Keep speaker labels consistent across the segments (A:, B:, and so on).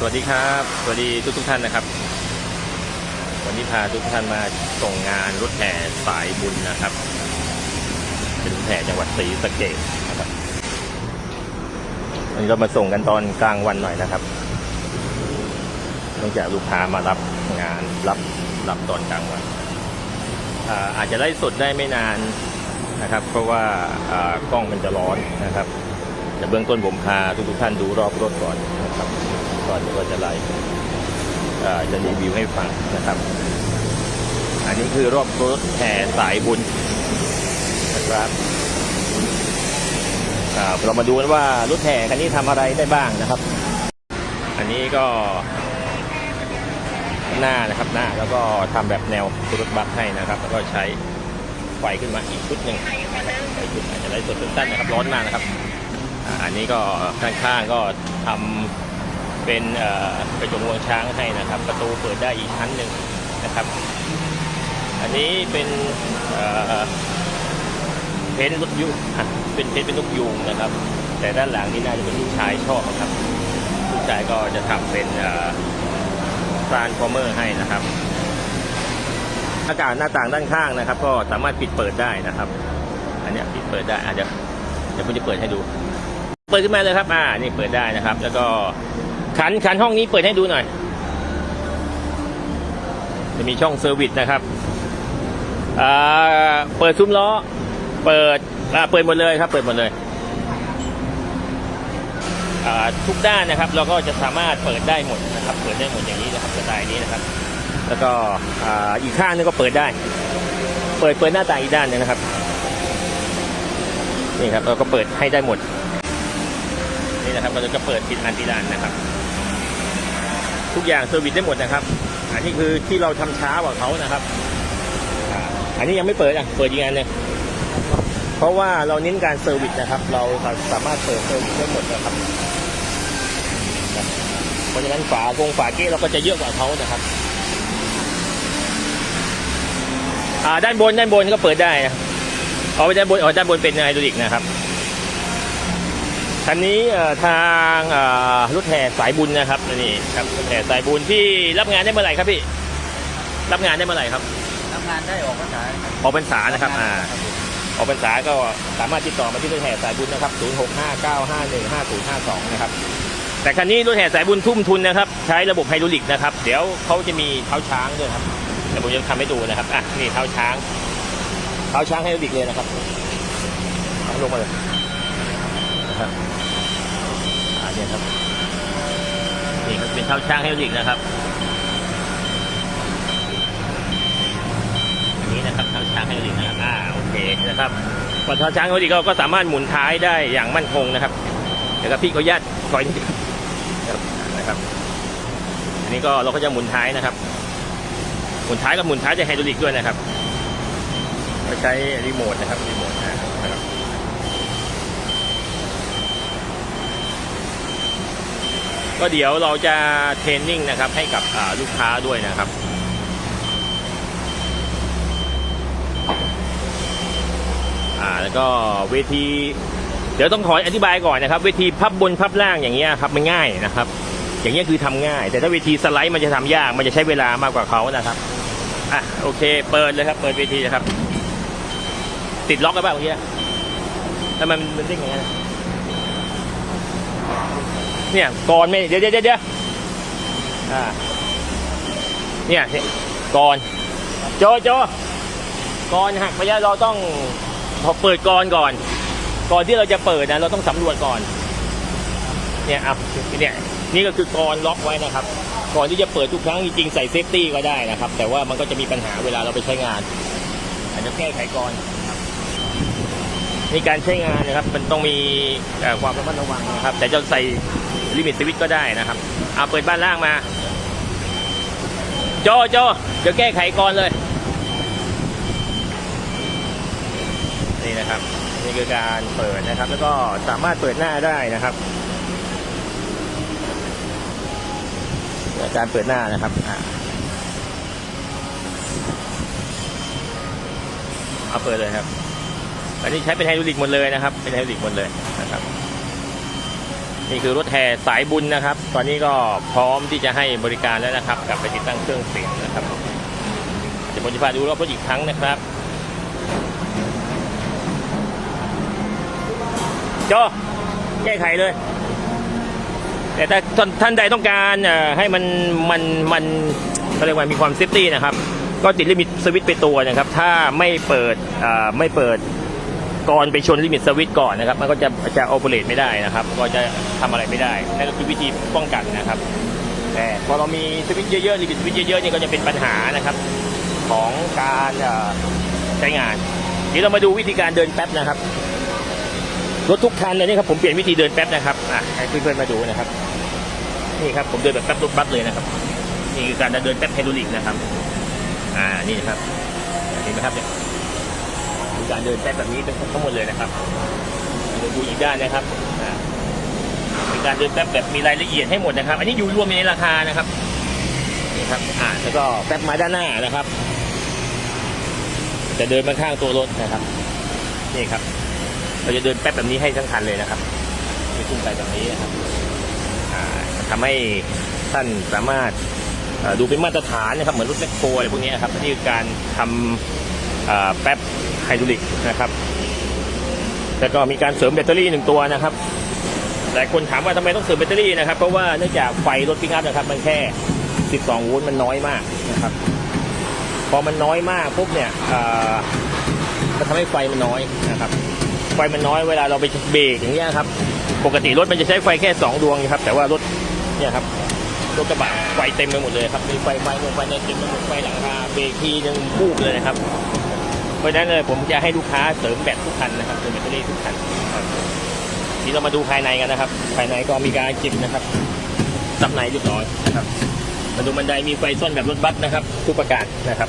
A: สวัสดีครับ สวัสดีทุกทุกท่านนะครับ วันนี้พาทุกท่านมาส่งงานรถแห่สายบุญนะครับ เป็นรถแห่จังหวัดศรีสะเกษนะครับวันนี้เรามาส่งกันตอนกลางวันหน่อยนะครับเนื่องจากลูกค้ามารับงานรับรับตอนกลางวันอาอาจจะไล่สดได้ไม่นานนะครับ เพราะว่าากล้องมันจะร้อนนะครับแต่เบื้องต้นผมพาทุกทุกท่านดูรอบรถก่อนนะครับ ก่อนที่จะไล่จะรีวิวให้ฟังนะครับ อันนี้คือรอบรถแห่สายบุญนะครับเรามาดูกันว่ารถแห่คันนี้ทำอะไรได้บ้างนะครับ อันนี้ก็หน้านะครับหน้าแล้วก็ทำแบบแนวรถบัสให้นะครับ แล้วก็ใช้ไฟขึ้นมาอีกชุดหนึ่งไฟชุดอาจจะได้สดสั้นนะครับร้อนมากนะครับ อันนี้ก็ข้างๆก็ทำ เป็นกระจกงวงช้างให้นะครับ ประตูเปิดได้อีกชั้นหนึ่งนะครับ อันนี้เป็นเพนท์รถยุงเป็นเพนเป็นนกยูงนะครับ แต่ด้านหลังนี่น่าจะเป็นลูกชายชอบนะครับลูกชายก็จะทำเป็นซานฟอร์เมอร์ให้นะครับอากาศหน้าต่างด้านข้างนะครับ ก็สามารถปิดเปิดได้นะครับ อันนี้ปิดเปิดได้อาจจะเดี๋ยวผมจะเปิดให้ดู เปิดขึ้นมาเลยครับ อ่า นี่เปิดได้นะครับ แล้วก็ ขันขันห้องนี้เปิดให้ดูหน่อย จะมีช่องเซอร์วิสนะครับอ่าเปิดซุ้มล้อ เปิดเปิดหมดเลยครับ เปิดหมดเลยอ่าทุกด้านนะครับ เราก็จะสามารถเปิดได้หมดนะครับ เปิดได้หมดอย่างนี้นะครับสไตล์นี้นะครับ แล้วก็อ่าอีกข้างนึงก็เปิดได้ เปิดเปิดหน้าต่างอีกด้านนึงนะครับนี่ครับเราก็เปิดให้ได้หมดนี่นะครับเราจะเปิดปิดอันติดานนะครับ ทุกอย่างเซอร์วิสได้หมดนะครับ อันนี้คือที่เราทำช้ากว่าเขานะครับ อันนี้ยังไม่เปิดอะ เปิดอีกอันหนึงเพราะว่าเราเน้นการเซอร์วิสนะครับ เราสามารถเปิดเซอร์วิสได้หมดนะครับ เพราะฉะนั้นฝากงฝาเก้เราก็จะเยอะกว่าเขานะครับอ่าด้านบนด้านบนก็เปิดได้นะเอาไปด้านบนเอาด้านบนเป็นไฮดรอลิกนะครับ คันนี้เอ่อทางเอ่อรถแห่สายบุญนะครับนี่ครับรถแห่สายบุญที่รับงานได้เมื่อไหร่ครับพี่ รับงานได้เมื่อไหร่ครับ
B: ทำงานได้ออกภาษาครับ
A: ออกพรรษานะครับอ่าออกพรรษาก็สามารถติดต่อมาที่รถแห่สายบุญนะครับ 0659515052 นะครับ แต่คันนี้รถแห่สายบุญทุ่มทุนนะครับ ใช้ระบบไฮดรอลิกนะครับ เดี๋ยวเขาจะมีเท้าช้างด้วยครับเดี๋ยวผมจะทำให้ดูนะครับ อะ นี่เท้าช้าง เท้าช้างไฮดรอลิกเลยนะครับเอาลงมาเลยนะ ครับอ่าเนี่ยครับนี่ครับเป็นเท้าช้างไฮดรอลิกนะครับอันนี้นะครับเท้าช้างไฮดรอลิกนะครับอ่าโอเคนะครับพอเท้าช้างไฮดรอลิกก็ก็สามารถหมุนท้ายได้อย่างมั่นคงนะครับเดี๋ยวกับพี่ขออนุญาตคอยนิดครับนะครับ อันนี้ก็เราก็จะหมุนท้ายนะครับ หมุนท้ายกับหมุนท้ายจะไฮดรอลิกด้วยนะครับ เราใช้รีโมทนะครับรีโมทนะครับ ก็เดี๋ยวเราจะเทรนนิ่งนะครับให้กับลูกค้าด้วยนะครับอ่าแล้วก็เวทีเดี๋ยวต้องขออธิบายก่อนนะครับ เวทีพับบนพับล่างอย่างเงี้ยครับมันง่ายนะครับ อย่างเงี้ยคือทำง่าย แต่ถ้าเวทีสไลด์มันจะทำยากมันจะใช้เวลามากกว่าเขานะครับอะโอเค เปิดเลยครับ เปิดเวทีนะครับ ติดล็อกกันบ้างเมื่อกี้ทำไมมันเด้งอย่างนั้นอะ เนี่ยก่อนไม่เดี๋ยวเดี๋ยวเดี๋ยวเดี๋ยวอ่าเนี่ยก่อนโจโจก่อนหักไปแล้วเราต้องพอเปิดก่อนก่อน ก่อนที่เราจะเปิดนะเราต้องสำรวจก่อน เนี่ยอะเนี่ยนี่ก็คือกรอนล็อกไว้นะครับ ก่อนที่จะเปิดทุกครั้งจริงๆใส่เซฟตี้ก็ได้นะครับ แต่ว่ามันก็จะมีปัญหาเวลาเราไปใช้งานอาจจะแก้ไขก่อนในการใช้งานนะครับ มันต้องมีความระมัดระวังนะครับ แต่จะใส่ ลิมิตสวิตก็ได้นะครับเอาเปิดบ้านล่างมาโจโจเดี๋ยวแก้ไขก่อนเลย นี่นะครับนี่คือการเปิดนะครับ แล้วก็สามารถเปิดหน้าได้นะครับการเปิดหน้านะครับเอาเปิดเลยครับอันนี้ใช้เป็นไฮดรอลิกหมดเลยนะครับ เป็นไฮดรอลิกหมดเลยนะครับ นี่คือรถแห่สายบุญนะครับ ตอนนี้ก็พร้อมที่จะให้บริการแล้วนะครับกลับไปติดตั้งเครื่องเสียงนะครับเดี๋ยวผมจะพาดูรอบรถอีกครั้งนะครับโจแก้ไขเลย แต่ถ้าท่านใดต้องการเอ่อให้มันมันมันเขาเรียกว่ามีความเซฟตี้นะครับ ก็ติดลิมิตสวิตช์ไปตัวนะครับ ถ้าไม่เปิดอ่าไม่เปิด ก่อนไปชนลิมิตสวิตก่อนนะครับ มันก็จะจะโอเปเรตไม่ได้นะครับ ก็จะทำอะไรไม่ได้นั่นก็คือวิธีป้องกันนะครับ แต่พอเรามีสวิตช์เยอะๆลิมิตสวิตช์เยอะๆนี่ก็จะเป็นปัญหานะครับ ของการใช้งานเดี๋ยวเรามาดูวิธีการเดินแป๊บนะครับรถทุกคันเลยนี่ครับผมเปลี่ยนวิธีเดินแป๊บนะครับอะให้เพื่อนๆมาดูนะครับนี่ครับผมเดินแบบแป๊บรถบัสเลยนะครับนี่คือการเดินแป๊บไฮดรอลิกนะครับ อ่านี่นะครับเห็นไหมครับเนี่ย คือการเดินแป๊บแบบนี้เป็นทั้งหมดเลยนะครับเดี๋ยวดูอีกด้านนะครับอ่าเป็นการเดินแป๊บแบบมีรายละเอียดให้หมดนะครับ อันนี้อยู่รวมในราคานะครับนี่ครับอ่าแล้วก็แป๊บม้ด้านหน้านะครับ จะเดินมาข้างตัวรถนะครับนี่ครับ เราจะเดินแป๊บแบบนี้ให้ทั้งคันเลยนะครับไม่ขึ้นไปแบบนี้นะครับอ่าทำให้ท่านสามารถดูเป็นมาตรฐานนะครับเหมือนรถแมคโครอะไรพวกนี้นะครับนี่คือการทำอ่า แป๊บไฮดรอลิกนะครับแล้วก็มีการเสริมแบตเตอรี่หนึ่งตัวนะครับหลายคนถามว่าทำไมต้องเสริมแบตเตอรี่นะครับ เพราะว่าเนื่องจากไฟรถปิกอัพนะครับ มันแค่ 12 โวลต์มันน้อยมากนะครับ พอมันน้อยมากปุ๊บเนี่ยมันทำให้ไฟมันน้อยนะครับ ไฟมันน้อยเวลาเราไปเบรกอย่างเงี้ยครับ ปกติรถมันจะใช้ไฟแค่ 2 ดวงครับ แต่ว่ารถเนี่ยครับรถกระบะไฟเต็มไปหมดเลยครับ มีไฟไฟลงไฟในเต็มไปหมดไฟหลังคาเบรกทีนึงบูบเลยนะครับ เพราะฉะนั้นเลยผมจะให้ลูกค้าเสริมแบตทุกคันนะครับเสริมแบตเตอรี่ทุกคันทีนี้เรามาดูภายในกันนะครับ ภายในก็มีการจิบนะครับซับในเรียบร้อยนะครับมาดูบันไดมีไฟซ่อนแบบรถบัสนะครับ ทุกประการนะครับ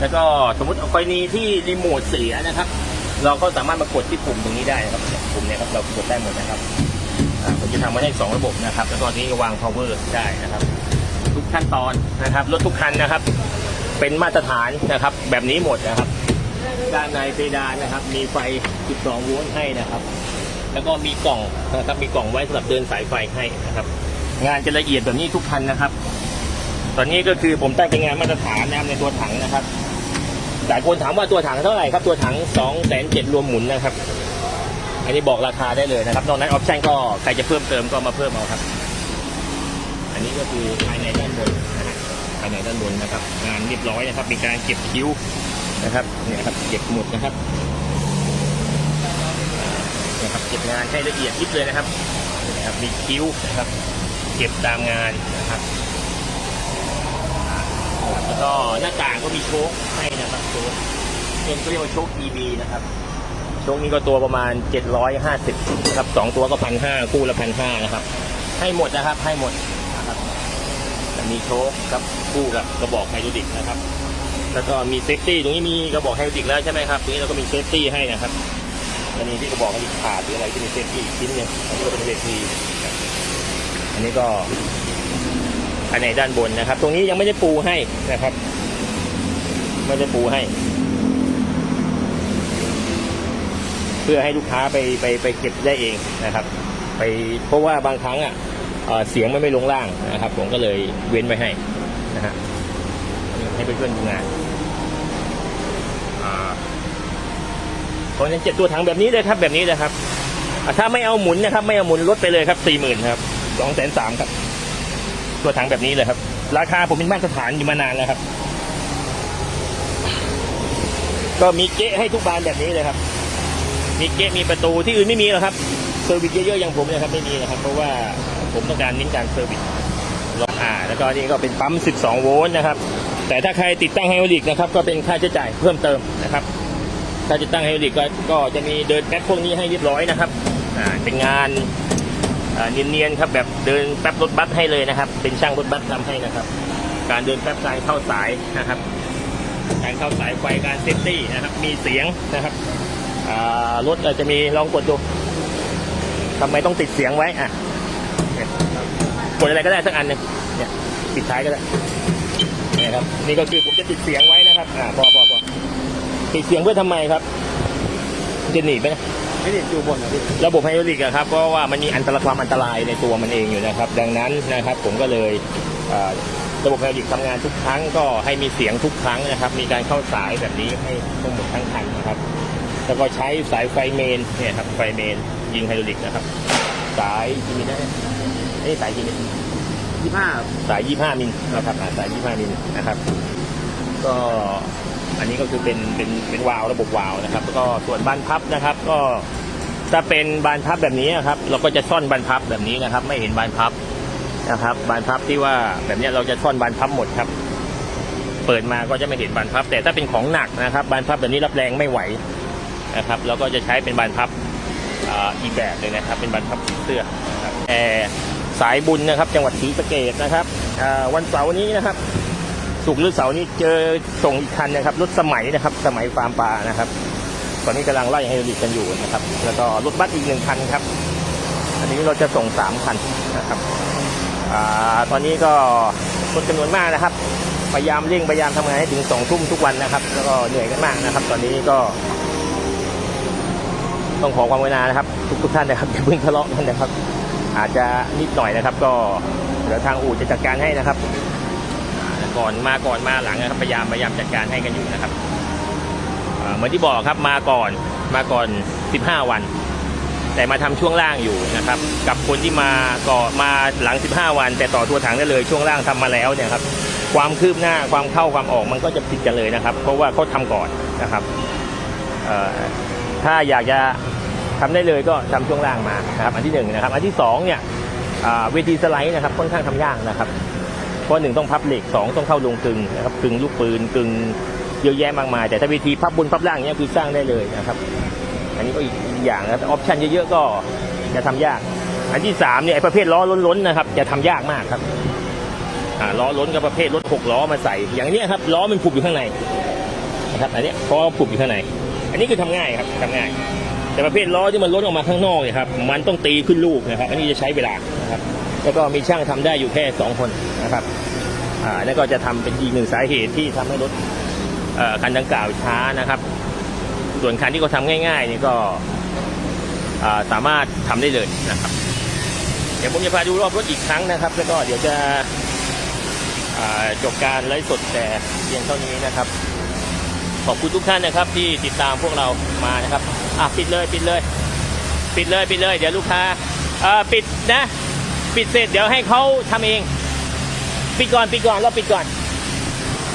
A: แล้วก็สมมติกรณีที่รีโมทเสียนะครับ เราก็สามารถมากดที่ปุ่มตรงนี้ได้นะครับปุ่มเนี้ครับเรากดได้หมดนะครับ ผมจะทำมาให้สองระบบนะครับ แล้วก็ที่วาง power ได้นะครับ ทุกขั้นตอนนะครับรถทุกคันนะครับ เป็นมาตรฐานนะครับ แบบนี้หมดนะครับ ด้านในเพดานนะครับ มีไฟ 12 โวลต์ให้นะครับ แล้วก็มีกล่องนะครับมีกล่องไว้สำหรับเดินสายไฟให้นะครับ งานจะละเอียดแบบนี้ทุกคันนะครับ ตอนนี้ก็คือผมตั้งเป็นงานมาตรฐานนะครับในตัวถังนะครับหลายคนถามว่าตัวถังเท่าไหร่ครับตัวถัง2องแสนเจ็ดรวมหมุนนะครับ อันนี้บอกราคาได้เลยนะครับนอกนั้นออปชั่นก็ใครจะเพิ่มเติมก็มาเพิ่มเอาครับ อันนี้ก็คือภายในด้านบนนะฮะภายในด้านบนนะครับ งานเรียบร้อยนะครับ มีการเก็บคิ้วนะครับเนี่ยครับเก็บหมดนะครับนี่ยครับเก็บงานให้ละเอียดยิบเลยนะครับนะครับ มีคิ้วนะครับ เก็บตามงานนะครับแล้วก็หน้าต่างก็มีโชคให้นะครับโชคเป็นก็เรียกว่าโชค EB นะครับ โชคนี้ก็ตัวประมาณ 750นะครับสองตัวก็พันห้าคู่ละพันห้านะครับ ให้หมดนะครับ ให้หมดนะครับมีโชคครับคู่กับกระบอกไฮดรอลิกนะครับ แล้วก็มีเซฟตี้ตรงนี้มีกระบอกไฮดรอลิกแล้วใช่ไหมครับตรงนี้เราก็มีเซฟตี้ให้นะครับอันนี้ที่กระบอกไฮดรอลิกขาดหรืออะไรที่มีเซฟตี้อีกชิ้นหนึงอันนี้ก็เป็นเวทีอันนี้ก็ภายในด้านบนนะครับ ตรงนี้ยังไม่ได้ปูให้นะครับ ไม่ได้ปูให้ เพื่อให้ลูกค้าไปไปไปเก็บได้เองนะครับ ไปเพราะว่าบางครั้งอะเสียงมันไม่ลงล่างนะครับ ผมก็เลยเว้นไว้ให้นะฮะให้เพื่อนๆดูงานอ่าเพราะฉะนั้นเจ็ดตัวถังแบบนี้เลยครับแบบนี้เลยครับถ้าไม่เอาหมุนนะครับ ไม่เอาหมุนลดไปเลยครับสี่หมื่นครับสองแสนสามครับ ตัวถังแบบนี้เลยครับ ราคาผมเป็นมาตรฐานอยู่มานานแล้วครับ ก็มีเก๊ให้ทุกบานแบบนี้เลยครับ มีเก๊ะมีประตูที่อื่นไม่มีหรอกครับเซอร์วิสเยอะๆอย่างผมเนะครับไม่มีนะครับ เพราะว่าผมต้องการเน้นการเซอร์วิสอ่าแล้วก็นี่ก็เป็นปั๊ม 12 โวลต์นะครับ แต่ถ้าใครติดตั้งไฮดรอลิกนะครับก็เป็นค่าใช้จ่ายเพิ่มเติมนะครับ ถ้าติดตั้งไฮดรอลิกก็ก็จะมีเดินแป๊บพวกนี้ให้เรียบร้อยนะครับอ่าเป็นงานอ่าเนียนๆครับแบบเดินแป๊บรถบัสให้เลยนะครับ เป็นช่างรถบัสทำให้นะครับ การเดินแป๊บการเข้าสายนะครับ การเข้าสายไฟการเซฟตี้นะครับ มีเสียงนะครับ รถอาจจะมีลองกดดูทำไมต้องติดเสียงไว้อะเนี่ยกดอะไรก็ได้สักอันหนึงเนี่ยปิดท้ายก็ได้เนี่ยครับ นี่ก็คือผมจะติดเสียงไว้นะครับ อ่าพอพอพอปิดเสียงเพื่อทำไมครับ จะหนีบไหมนะ
B: ไม่ได้อยู่บนนะพี่
A: ระบบไฮดรอลิกอะครับเพราะว่ามันมีอันตรายความอันตรายในตัวมันเองอยู่นะครับ ดังนั้นนะครับ ผมก็เลยเอ่อระบบไฮดรอลิกทำงานทุกครั้งก็ให้มีเสียงทุกครั้งนะครับ มีการเข้าสายแบบนี้ให้ทั้งหมดทั้งคันนะครับ แล้วก็ใช้สายไฟเมนเนี่ยครับไฟเมนยิงไฮดรอลิกนะครับ สายกี่มิลนะนี่สายกี่มิล
B: ยี่ห้า
A: สาย25มิลนะครับอ่าสาย25มิลนะครับ ก็อันนี้ก็คือเป็นเป็นเป็นวาล์วระบบวาล์วนะครับแล้วก็ส่วนบานพับนะครับ ก็ถ้าเป็นบานพับแบบนี้นะครับ เราก็จะซ่อนบานพับแบบนี้นะครับ ไม่เห็นบานพับนะครับ บานพับที่ว่าแบบเนี้ยเราจะซ่อนบานพับหมดครับ เปิดมาก็จะไม่เห็นบานพับ แต่ถ้าเป็นของหนักนะครับ บานพับแบบนี้รับแรงไม่ไหว นะครับเราก็จะใช้เป็นบานพับอีกแบบเลยนะครับ เป็นบานพับสีเสื้อนะครับแต่สายบุญนะครับ จังหวัดศรีสะเกดนะครับวันเสาร์นี้นะครับสุกหรือเสาร์นี้เจอส่งอีกคันนะครับรถสมัยนะครับ สมัยฟาร์มปลานะครับ ตอนนี้กำลังไล่ไฮดรอลิกกันอยู่นะครับ แล้วก็รถบัสอีกหนึ่งคันครับ อันนี้เราจะส่งสามคันนะครับอตอนนี้ก็คนจำนวนมากนะครับพยายามเร่งพยายามทำงานให้ถึงสองทุ่มทุกวันนะครับ แล้วก็เหนื่อยกันมากนะครับ ตอนนี้ก็ ต้องขอความกรุณานะครับ ทุกทุกท่านนะครับอย่าเพิ่งทะเลาะกันนะครับ อาจจะนิดหน่อยนะครับ ก็เดี๋ยวทางอู่จะจัดการให้นะครับ ก่อนมาก่อนมาหลังนะครับพยายามพยายามจัดการให้กันอยู่นะครับเหมือนที่บอกครับมาก่อนมาก่อน 15 วัน แต่มาทำช่วงล่างอยู่นะครับ กับคนที่มาก่อมาหลัง 15 วัน แต่ต่อตัวถังได้เลยช่วงล่างทำมาแล้วเนี่ยครับ ความคืบหน้าความเข้าความออกมันก็จะผิดกันเลยนะครับ เพราะว่าเขาทำก่อนนะครับ ถ้าอยากจะทำได้เลยก็ทำช่วงล่างมานะครับ อันที่หนึ่งนะครับ อันที่สองเนี่ยอ่าเวทีสไลด์นะครับค่อนข้างทำยากนะครับเพราะหนึ่งต้องพับเหล็กสองต้องเข้าลงกึงนะครับกึงลูกปืนกึงเยอะแยะมากมาย แต่ถ้าวิธีพับบนพับล่างเนี้ยคือสร้างได้เลยนะครับ อันนี้ก็อีกอีกอย่างนะครับออปชันเยอะๆก็จะทำยาก อันที่สามเนี่ยไอ้ประเภทล้อล้นๆนะครับ จะทำยากมากครับอ่าล้อล้นกับประเภทรถหกล้อมาใส่ อย่างเนี้ยครับล้อมันผูกอยู่ข้างในนะครับ อันเนี้ยเพราะว่าผูกอยู่ข้างใน อันนี้คือทำง่ายครับทำง่าย แต่ประเภทล้อที่มันล้นออกมาข้างนอกเนี่ยครับมันต้องตีขึ้นลูกนะครับ อันนี้จะใช้เวลานะครับแล้วก็มีช่างทำได้อยู่แค่สองคนนะครับอ่านั่นก็จะทำเป็นอีกหนึ่งสาเหตุที่ทำให้รถคันดังกล่าวช้านะครับ ส่วนคันที่เขาทำง่ายๆนี่ก็สามารถทำได้เลยนะครับ เดี๋ยวผมจะพาดูรอบรถอีกครั้งนะครับ แล้วก็เดี๋ยวจะจบการไลฟ์สดแต่เพียงเท่านี้นะครับ ขอบคุณทุกท่านนะครับ ที่ติดตามพวกเรามานะครับอะปิดเลยปิดเลย ปิดเลยปิดเลย เดี๋ยวลูกค้าเอ่อปิดนะ ปิดเสร็จเดี๋ยวให้เขาทำเอง ปิดก่อนปิดก่อนเราปิดก่อน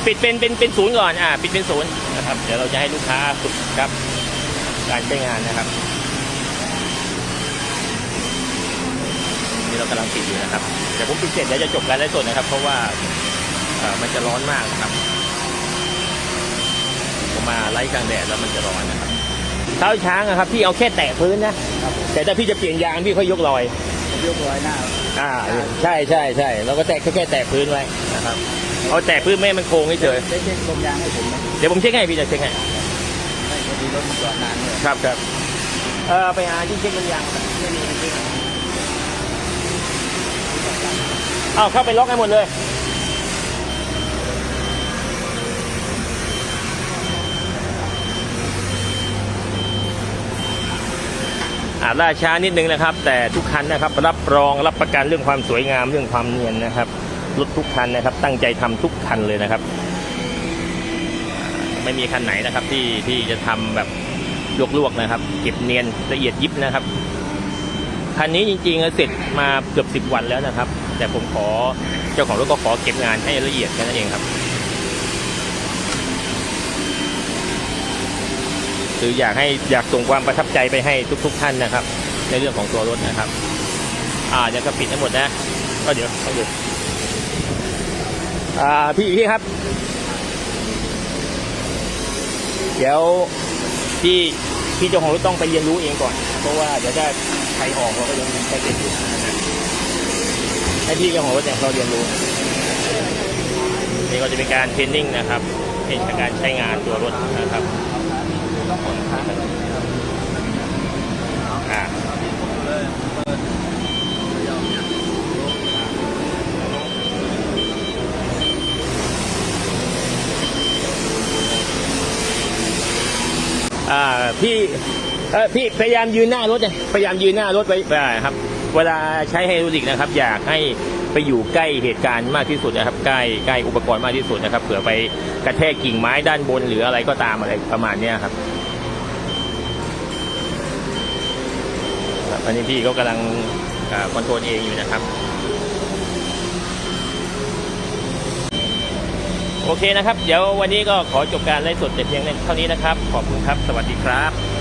A: ปิดเป็นเป็นเป็นศูนย์ก่อนอ่าปิดเป็นศูนย์นะครับเดี๋ยวเราจะให้ลูกค้าฝึกครับ การใช้งานนะครับนี่เรากำลังปิดอยู่นะครับเดี๋ยวผมปิดเสร็จเดี๋ยวจะจบการไลฟ์สดนะครับ เพราะว่ามันจะร้อนมากนะครับ มมาไลฟ์กลางแดดแล้วมันจะร้อนนะครับเท้าช้างอะครับพี่เอาแค่แตะพื้นนะ
B: ครับผม
A: แต่ถ้าพี่จะเปลี่ยนยางพี่ค่อยยกลอย
B: ผมยกร้อยหน้า
A: อ่า ใช่ใช่ใช่เราก็แตะแค่แค่แตะพื้นไว้นะครับเอาแตะพื้นไม่ให้มันโค้งเฉย
B: ได้เช็คลมยางให้ผมไหม
A: ๆเดี๋ยวผมเช็คให้พี่จะเช็คให้
B: ไม่พอดีรถมันจอดนานเลย
A: ครับครับเออไปหาที่เช็คมันยังไม่มีจริงๆเอาเข้าไปล็อกให้หมดเลย อาจล่าช้านิดนึงนะครับ แต่ทุกคันนะครับ รับรองรับประกันเรื่องความสวยงามเรื่องความเนียนนะครับรถทุกคันนะครับ ตั้งใจทำทุกคันเลยนะครับ ไม่มีคันไหนนะครับที่ที่จะทำแบบลวกๆนะครับ เก็บเนียนละเอียดยิบนะครับคันนี้จริงๆเสร็จมาเกือบสิบวันแล้วนะครับ แต่ผมขอเจ้าของรถก็ขอเก็บงานให้ละเอียดแค่นั้นเองครับ คืออยากให้อยากส่งความประทับใจไปให้ทุกๆท่านนะครับ ในเรื่องของตัวรถนะครับ อ่าเดี๋ยวก็ปิดทั้งหมดนะ ก็เดี๋ยวต้องดูอ่าพี่พี่ครับ เดี๋ยวพี่พี่เจ้าของรถต้องไปเรียนรู้เองก่อน เพราะว่าเดี๋ยวถ้าใครออกเราก็ยังใช้เป็นอยู่นให้พี่เจ้าของรถเนี่ยเขาเรียนรู้นี่ก็จะเป็นการเทรนนิ่งนะครับเป็นการใช้งานตัวรถนะครับ
B: องกดค้าง
A: อ่าอ่าพี่เออพี่พยายามยืนหน้ารถเนี่ยพยายามยืนหน้ารถไว้อ่าครับ เวลาใช้ไฮดรอลิกนะครับ อยากให้ไปอยู่ใกล้เหตุการณ์มากที่สุดนะครับ ใกล้ใกล้อุปกรณ์มากที่สุดนะครับเผื่อไปกระแทกกิ่งไม้ด้านบนหรืออะไรก็ตามอะไรประมาณนี้ครับ ตอนนี้พี่ก็กำลังคอนโทรลเองอยู่นะครับ โอเคนะครับ เดี๋ยววันนี้ก็ขอจบการไลฟ์สดแต่เพียงเท่านี้นะครับ ขอบคุณครับ สวัสดีครับ